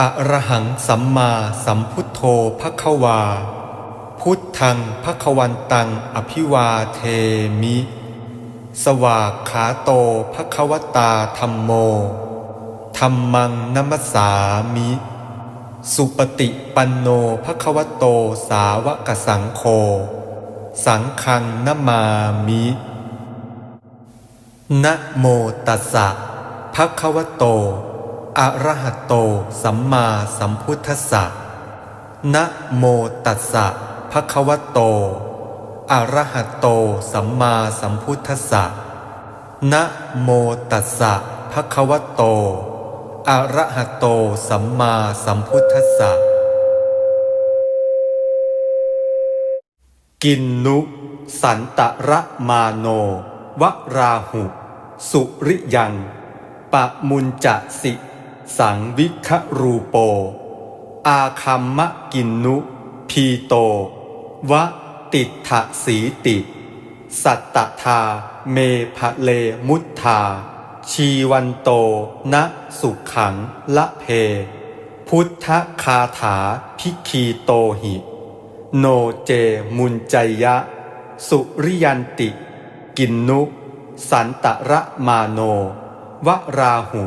อะระหังสัมมาสัมพุทโธภควา พุทธังภควันตังอภิวาเทมิ สวากขาโตภควตาธรรมโมธรรมังนัมสสามิ สุปฏิปันโนภควโตสาวกสังโฆสังฆังนมามินะโมตัสสะภะควโต อระหะโต สัมมาสัมพุทธัสสะนะโมตัสสะภะคะวะโต อะระหะโต สัมมาสัมพุทธัสสะนะโมตัสสะภะคะวะโต อะระหะโต สัมมาสัมพุทธัสสะ กินนุ สันตระมาโน วราหุ สุริยัง ปะมุญจะสิ สังวิครูโป อาคัมมะกินนุ พีโต วะติถะสีติ สัตตทาเมภะเลมุทธา ชีวันโต นะสุขังละเพ พุทธคาถาพิคีโตหิ โนเจมุญจยะ สุริยันติ กินนุ สันตระมาโน วราหุ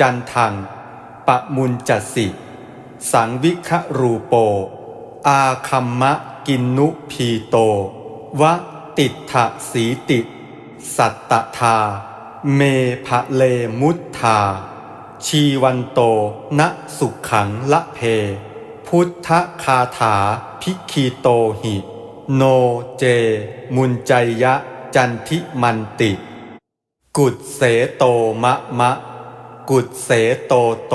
จันทัง ปะมุญจสิ สังวิครูโป อาคัมมะกินนุพีโต วะติถะสีติสัตตทา เมภะเลมุทธา ชีวันโตนะสุขังละเพ พุทธคาถาพิคีโตหิ โนเจ มุญจยะ จันทิมันติ กุดเสโตมะมะ กุดเสโตโต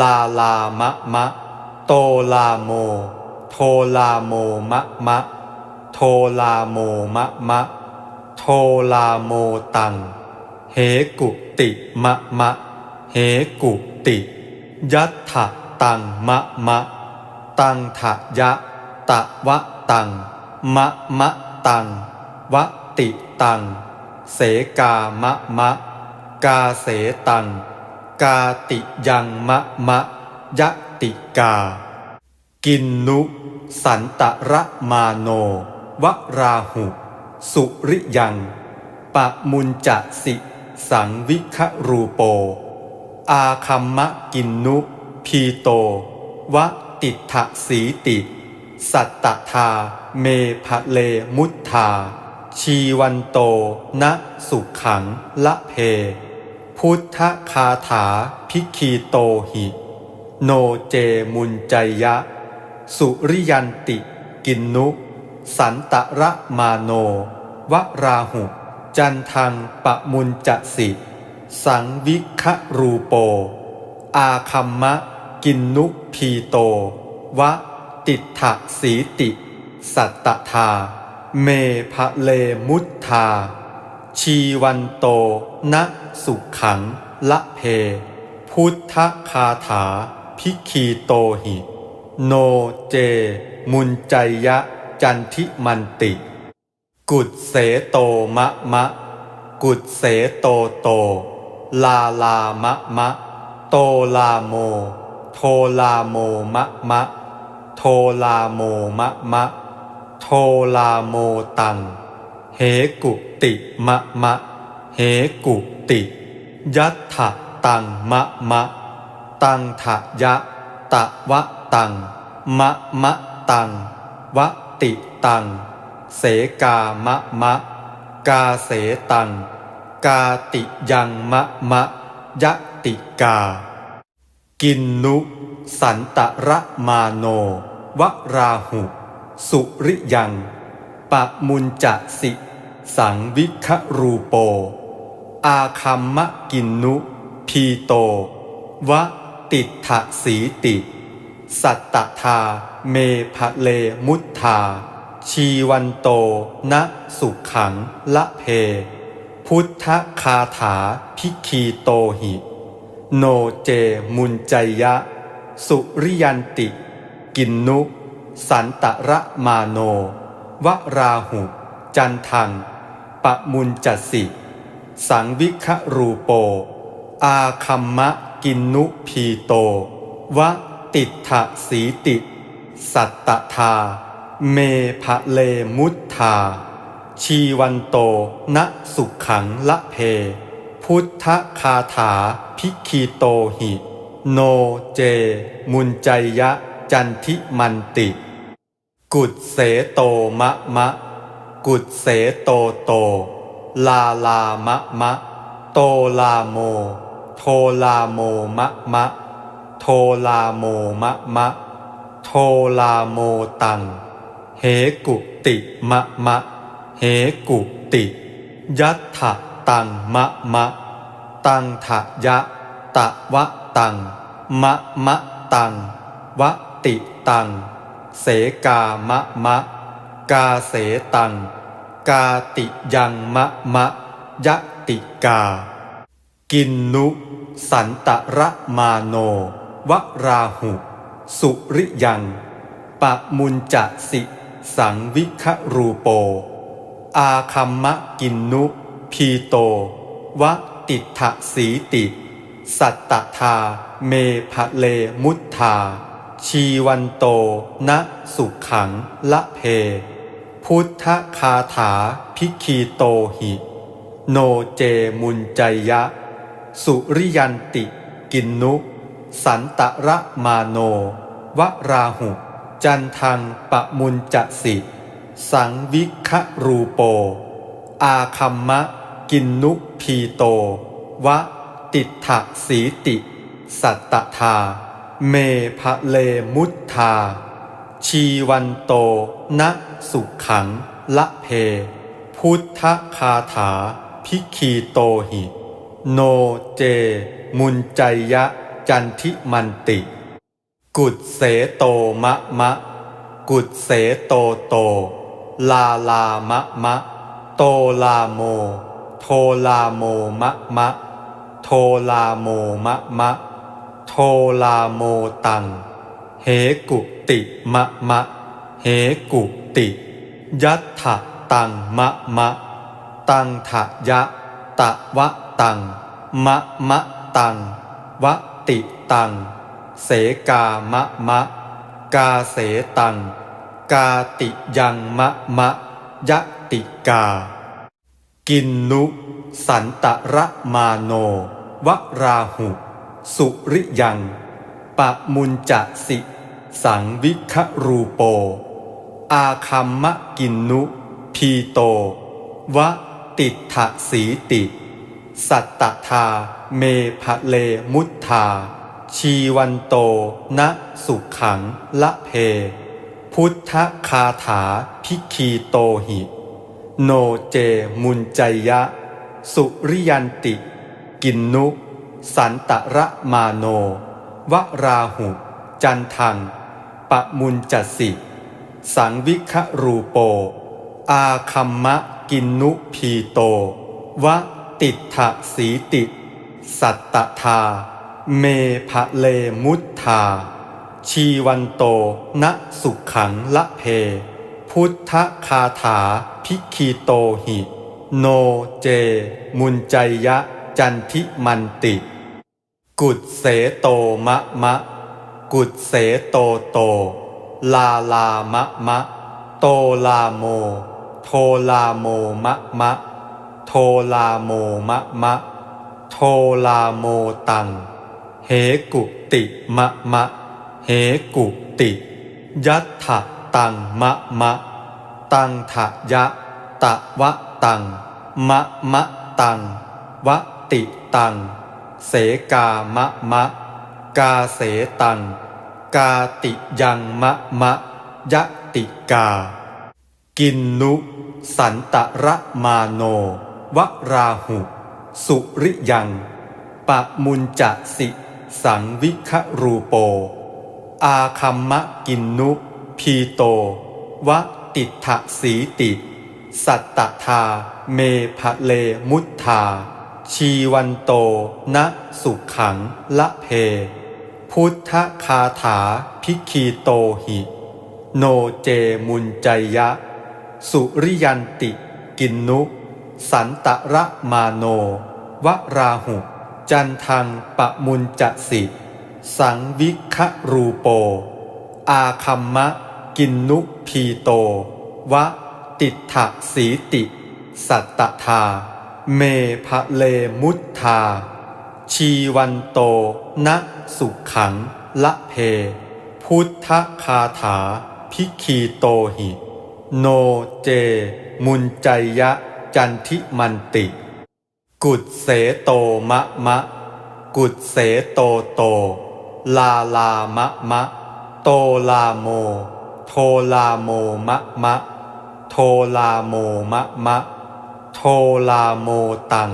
ลาลามะมะ โตลาโม โทลาโมมะมะ โทลาโมมะมะ โทลาโมตัง เหกุติมะมะ เหกุติ ยัตถะตังมะมะ ตังทะยะ ตะวะตัง มะมะตัง วะติตัง เสกามะมะ กาเสตัง กาติยังมะมะยะติกา กินนุ สันตระมาโน วราหุ สุริยังปะมุญจะสิ สังวิครูโป อาคัมมะกินนุ พีโต วติถะสีติ สัตตทาเมภะเลมุทธาชีวันโต นะสุขังละเพ พุทธคาถาพิคีโตหิ โนเจมุญจยะ สุริยันติ กินนุ สันตระมาโน วราหุ จันทังปะมุญจะสิ สังวิครูโป อาคัมมะ กินนุพีโต วะ ติถะสีติ สัตตทา เมภะเลมุทธา ชีวันโต นะสุขัง ละเพ พุทธคาถา พิคีโตหิ โนเจ มุญจยะ จันทิมันติ กุดเสโตมะมะ กุดเสโตโต ลาลามะมะ โตลาโม โทลาโมมะมะ โทลาโมมะมะ โทลาโมตัง เหกุติมะมะ เหกุติ ยัตถะตังมะมะ ตังทะยะ ตะวะตัง มะมะตัง วะติตัง เสกามะมะ กาเสตัง กาติยังมะมะ ยะติกา กินนุ สันตระมาโน วราหุ สุริยัง ปะมุญจะสิ สังวิครูโป อาคัมมะกินนุ พีโต วะติถสีติ สัตตทาเมภะเลมุทธา ชีวันโตนะสุขังละเพ พุทธคาถาพิคีโตหิ โนเจมุญจยะ สุริยันติ กินนุ สันตระมาโน วราหุ จันทัง ปะมุญจสิ สังวิครูโป อาคัมมะกินนุพีโต วะติถะสีติ สัตตทา เมภะเลมุทธา ชีวันโต ณสุขขังละเพ พุทธคาถาพิคีโตหิ โนเจ มุนใจยะ จันทิมันติ กุดเสโตมะมะ กุดเสโตโต ลาลามะมะ โตลาโม โทลาโมมะมะ โทลาโมมะมะ โทลาโมตัง เหกุติมะมะ เหกุติ ยัตถะตังมะมะ ตังถะยะ ตะวะตัง มะมะตัง วะติตัง เสกามะมะ กาเสตัง กาติยังมะมะยะติกา กินนุ สันตระมาโน วราหุ สุริยัง ปะมุญจะสิ สังวิครูโป อาคัมมะกินนุ พีโต วติถะสีติ สัตตทา เมภะเลมุทธา ชีวันโตณสุขขังละเพ พุทธคาถาพิคีโตหิ โนเจมุนใจยะ สุริยันติ กินนุ สันตระมาโน วราหุ จันทังปะมุนจะสิ สังวิครูโป อาคัมมะ กินนุพีโต วะติถะสีติ สัตตทา เมภะเลมุทธา ชีวันโตณสุขขังละเพ พุทธคาถาพิคีโตหิ โนเจ มุนใจยะจันทิมันติ กุดเสโตมะมะ กุดเสโตโต ลาลามะมะ โตลาโม โทลาโมมะมะ โทลาโมมะมะ ทลาโมตัง เหกุติมะมะ เหกุติ ยัตถะตังมะมะ ตังถะยะ ตะวะตัง มะมะตัง วะติตัง เสกามะมะ กาเสตัง กาติยังมะมะ ยะติกา กินนุ สันตระมาโน วราหุ สุริยังปะมุญจะสิ สังวิครูโป อาคัมมะกินนุ พีโต วะติถสีติ สัตตทาเมภะเลมุทธา ชีวันโตณสุขขังละเพ พุทธคาถาพิคีโตหิ โนเจมุนใจยะ สุริยันติ กินนุ สันตระมาโน วราหุ จันทัง ปะมุนจัสิ สังวิครูโป อาคัมมะกินนุพีโต วติถะสีติ สัตตทา เมภะเลมุทธา ชีวันโต ณสุขขังละเพ พุทธคาถาพิคีโตหิ โนเจ มุนใจยะจันทิมันติ กุดเสโตมะมะ กุดเสโตโต ลาลามะมะ โตลาโม โทลาโมมะมะ โทลาโมมะมะ โทลาโมตัง เหกุติมะมะ เหกุติ ยัตถะตังมะมะ ตังถะยะ ตะวะตัง มะมะตัง วะติตัง เสกามะมะ กาเสตัง กาติยังมะมะยะติกา กินนุ สันตระมาโน วราหุ สุริยังปะมุญจะสิ สังวิครูโป อาคัมมะกินนุ พีโต วติถะสีติ สัตตทา เมภะเลมุทธา ชีวันโตณสุขขังละเพ พุทธคาถาพิคีโตหิ โนเจมุนใจยะ สุริยันติกินนุ สันตระมาโน วราหุ จันทังปะมุญจะสิ สังวิครูโป อาคัมมะกินนุพีโต วะติถะสีติ สัตตทา เมภะเลมุทธา ชีวันโต นะสุขขัง ละเพ พุทธคาถา พิคีโตหิ โนเจ มุนใจยะ จันทิมันติ กุดเสโตมะมะ กุดเสโตโต ลาลามะมะ โตลาโม โทลาโมมะมะ โทลาโมมะมะ ลาโมตัง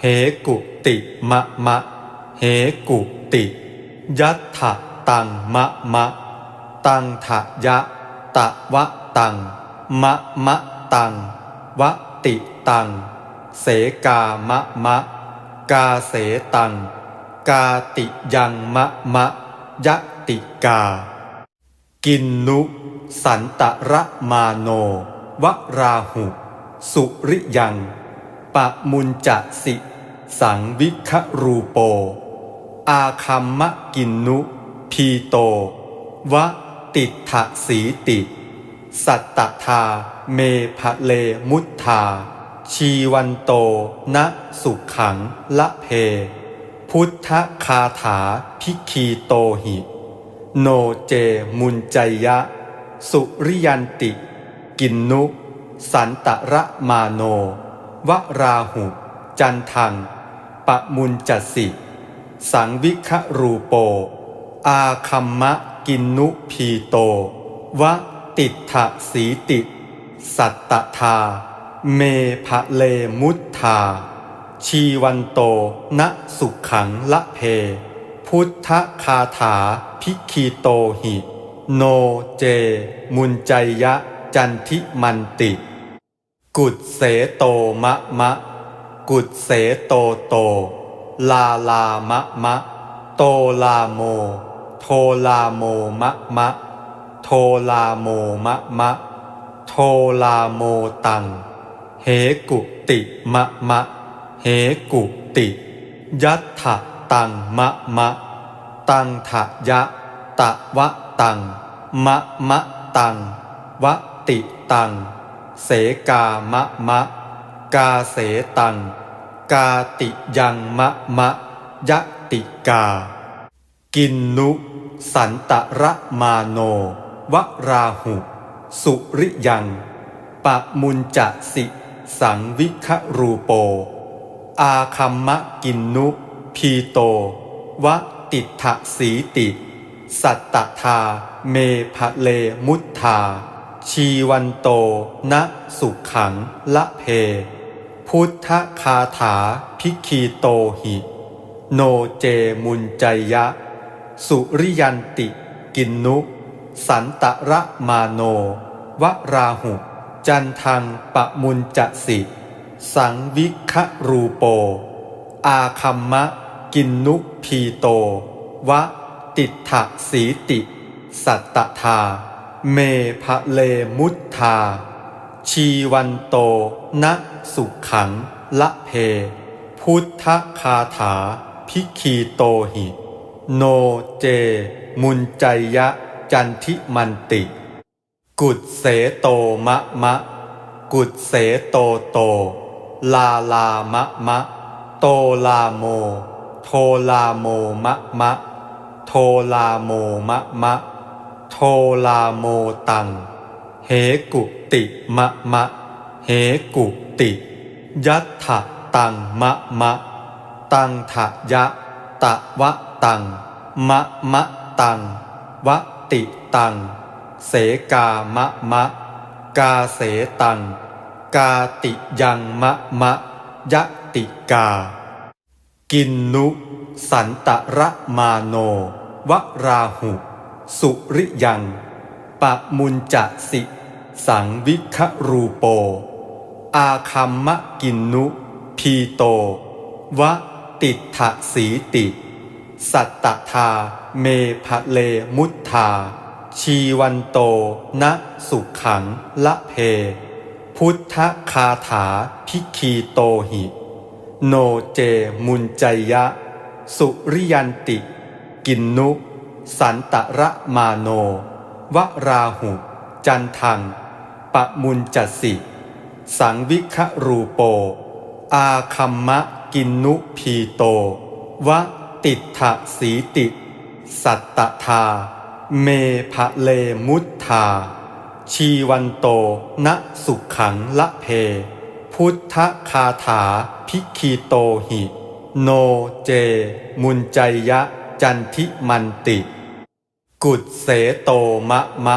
เหกุติมะมะ เหกุติ ยัตถะตังมะมะ ตังถะยะ ตะวะตัง มะมะตัง วะติตัง เสกามะมะ กาเสตัง กาติยังมะมะ ยะติกา กินนุ สันตระมาโน วราหุ สุริยัง ปะมุญจะสิ สังวิครูโป อาคัมมะกินนุ พีโต วะติถะสีติ สัตตทาเมภะเลมุทธา ชีวันโต นะสุขขังละเพ พุทธคาถาพิคีโตหิ โนเจมุนใจยะ สุริยันติ กินนุ สันตระมาโน วราหุ จันทัง ปะมุนจัสิ สังวิครูโป อาคัมมะกินนุพีโต วติถะสีติสัตตทา เมภะเลมุทธา ชีวันโตนะสุขขังละเพ พุทธคาถาพิคีโตหิ โนเจ มุนใจยะ จันทิมันติ กุดเสโตมะมะ กุดเสโตโต ลาลามะมะ โตลาโม โทลาโมมะมะ โทลาโมมะมะ โทลาโมตัง เหกุติมะมะ เหกุติ ยัตถะตังมะมะ ตังถะยะตะวะตังมะมะตังวะ ติตัง เสกามะมะ กาเสตัง กาติยังมะมะยะติกา กินนุ สันตระมาโน วราหุ สุริยังปะมุญจะสิ สังวิครูโป อาคัมมะกินนุ พีโต วติถะสีติ สัตตทาเมภะเลมุทธา ชีวันโต นะสุขขังละเพ พุทธคาถาพิคีโตหิ โนเจมุนใจยะ สุริยันติ กินนุ สันตระมาโน วราหุ จันทังปะมุนจะสิ สังวิครูโป อาคัมมะ กินนุพีโต วะติถะสีติ สัตตทา เมภะเลมุทธา ชีวันโตนะสุขขังละเพ พุทธคาถาพิคีโตหิ โนเจ มุนใจยะจันทิมันติ กุดเสโตมะมะ กุดเสโตโต ลาลามะมะ โตลาโม โทลาโมมะมะ โทลาโมมะมะ โทลาโมตัง เหกุติมะมะ เหกุติ ยัตถะตังมะมะ ตังถะยะ ตะวะตัง มะมะตัง วะติตัง เสกามะมะ กาเสตัง กาติยังมะมะ ยะติกา กินนุ สันตระมาโน วราหุ สุริยัง ปะมุญจะสิ สังวิครูโป อาคัมมะกินนุ พีโต วะติถะสีติ สัตตทาเมภะเลมุทธา ชีวันโต นะสุขขังละเพ พุทธคาถาพิคีโตหิ โนเจมุนใจยะ สุริยันติ กินนุ สันตระมาโน วราหุ จันทัง ปะมุญจัสสิ สังวิครูโป อาคัมมะกินนุพีโตวะติถะสีติ สัตตทา เมภะเลมุทธา ชีวันโต ณสุขขังละเพ พุทธคาถาพิคีโตหิ โนเจ มุนใจยะ จันทิมันติ กุดเสโตมะมะ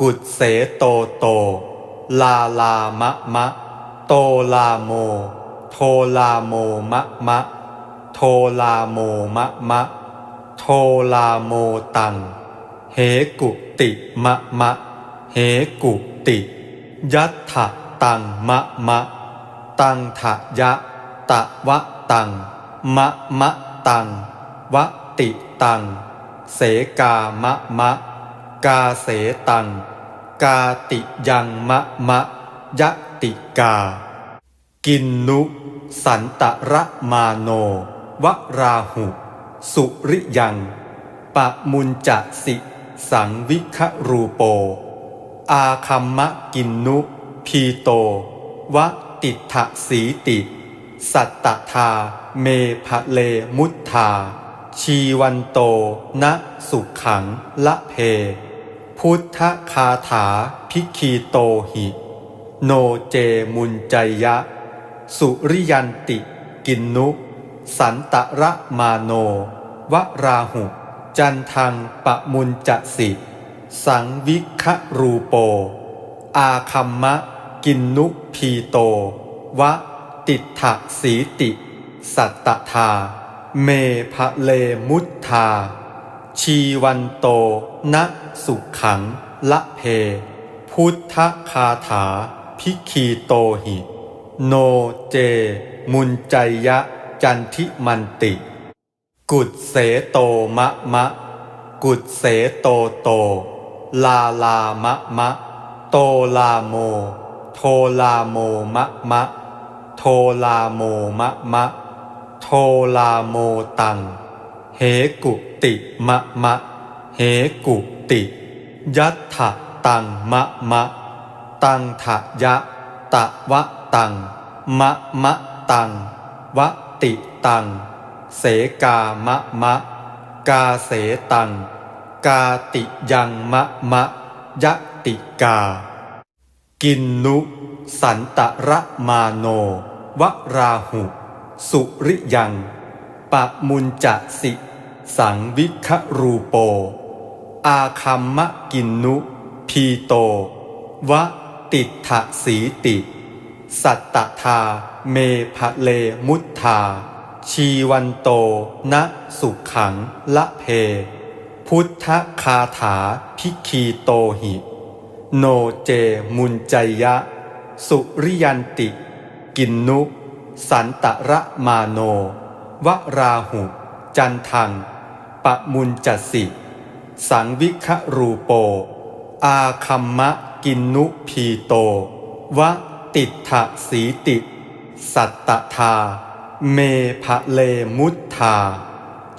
กุดเสโตโต ลาลามะมะ โตลาโม โทลาโมมะมะ โทลาโมมะมะ โทลาโมตัง เหกุติมะมะ เหกุติ ยัตถะตังมะมะ ตังถะยะตะวะตังมะมะตังวะ ติตัง เสกามะมะ กาเสตัง กาติยังมะมะยะติกา กินนุ สันตระมาโน วราหุ สุริยัง ปะมุญจะสิ สังวิครูโป อาคัมมะกินนุ พีโต วติถะสีติ สัตตทา เมภะเลมุทธา ชีวันโตณสุขขังละเพ พุทธคาถาพิคีโตหิ โนเจมุนใจยะ สุริยันติ กินนุ สันตระมาโน วราหุ จันทังปะมุญจะสิ สังวิครูโป อาคัมมะ กินนุพีโต วะติถะสีติ สัตตทา เมภะเลมุทธา ชีวันโตณสุขขังละเพ พุทธคาถาพิคีโตหิ โนเจ มุนใจยะจันทิมันติ กุดเสโตมะมะ กุดเสโตโต ลาลามะมะ โตลาโม โทลาโมมะมะ โทลาโมมะมะ โทลาโมตัง เหกุติมะมะ เหกุติ ยัตถะตังมะมะ ตังถะยะ ตะวะตัง มะมะตัง วะติตัง เสกามะมะ กาเสตัง กาติยังมะมะยะติกา กินนุ สันตระมาโน วราหุ สุริยังปะมุญจะสิ สังวิครูโป อาคัมมะกินนุ พีโต วะติถสีติ สัตตทาเมภะเลมุทธา ชีวันโตณสุขขังละเพ พุทธคาถาพิคีโตหิ โนเจมุนใจยะ สุริยันติ กินนุ สันตระมาโน วราหุ จันทัง ปะมุญจัสิ สังวิครูโป อาคัมมะกินนุพีโต วติถะสีติ สัตตทา เมภะเลมุทธา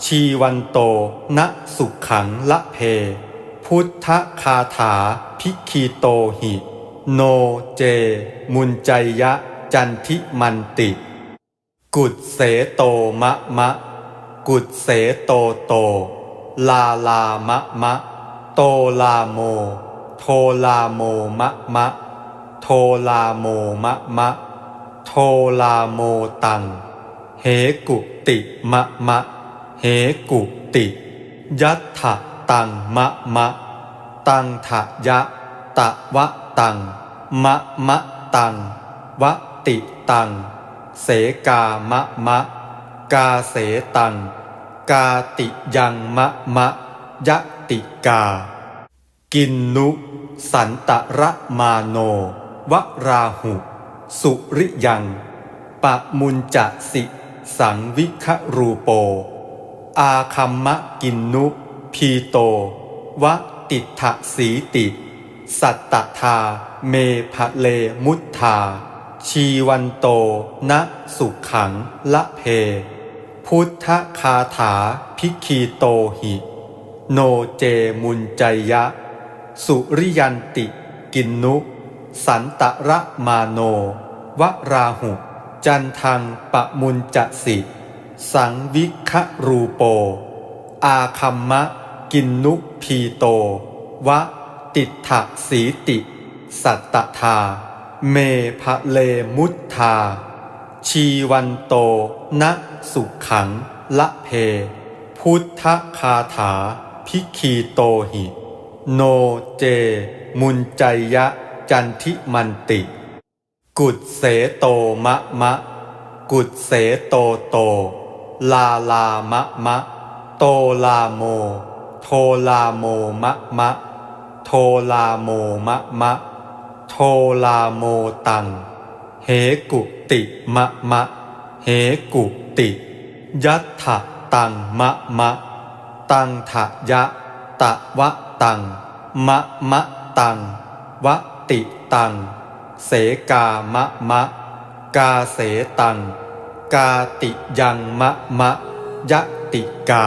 ชีวันโตณสุขขังละเพ พุทธคาถาพิคีโตหิ โนเจ มุนใจยะจันทิมันติ กุดเสโตมะมะ กุดเสโตโต ลาลามะมะ โตลาโม โทลาโมมะมะ โทลาโมมะมะ โทลาโมตัง เหกุติมะมะ เหกุติ ยัตถะตังมะมะ ตังถะยะ ตะวะตัง มะมะตัง วะติตัง เสกามะมะ กาเสตัง กาติยังมะมะยะติกา กินนุ สันตระมาโน วราหุ สุริยังปะมุญจะสิ สังวิครูโป อาคัมมะกินนุ พีโต วติถะสีติ สัตตทา เมภะเลมุทธา ชีวันโตณสุขขังละเพ พุทธคาถาพิคีโตหิ โนเจมุนจยะ สุริยันติกินนุ สันตระมาโน วราหุ จันทังปะมุนจะสิ สังวิครูโป อาคัมมะกินนุพีโต วะติถะสีติ สัตตทา เมภะเลมุทธา ชีวันโต นะสุขัง ละเพ พุทธคาถา พิคีโตหิ โนเจ มุนใจยะ จันทิมันติ กุดเสโตมะมะ กุดเสโตโต ลาลามะมะ โตลาโม โทลาโมมะมะ โทลาโมมะมะ โทลาโมตัง เหกุติมะมะ เหกุติ ยัตถะตังมะมะ ตังทะยะ ตะวะตัง มะมะตัง วะติตัง เสกามะมะ กาเสตัง กาติยังมะมะยะติกา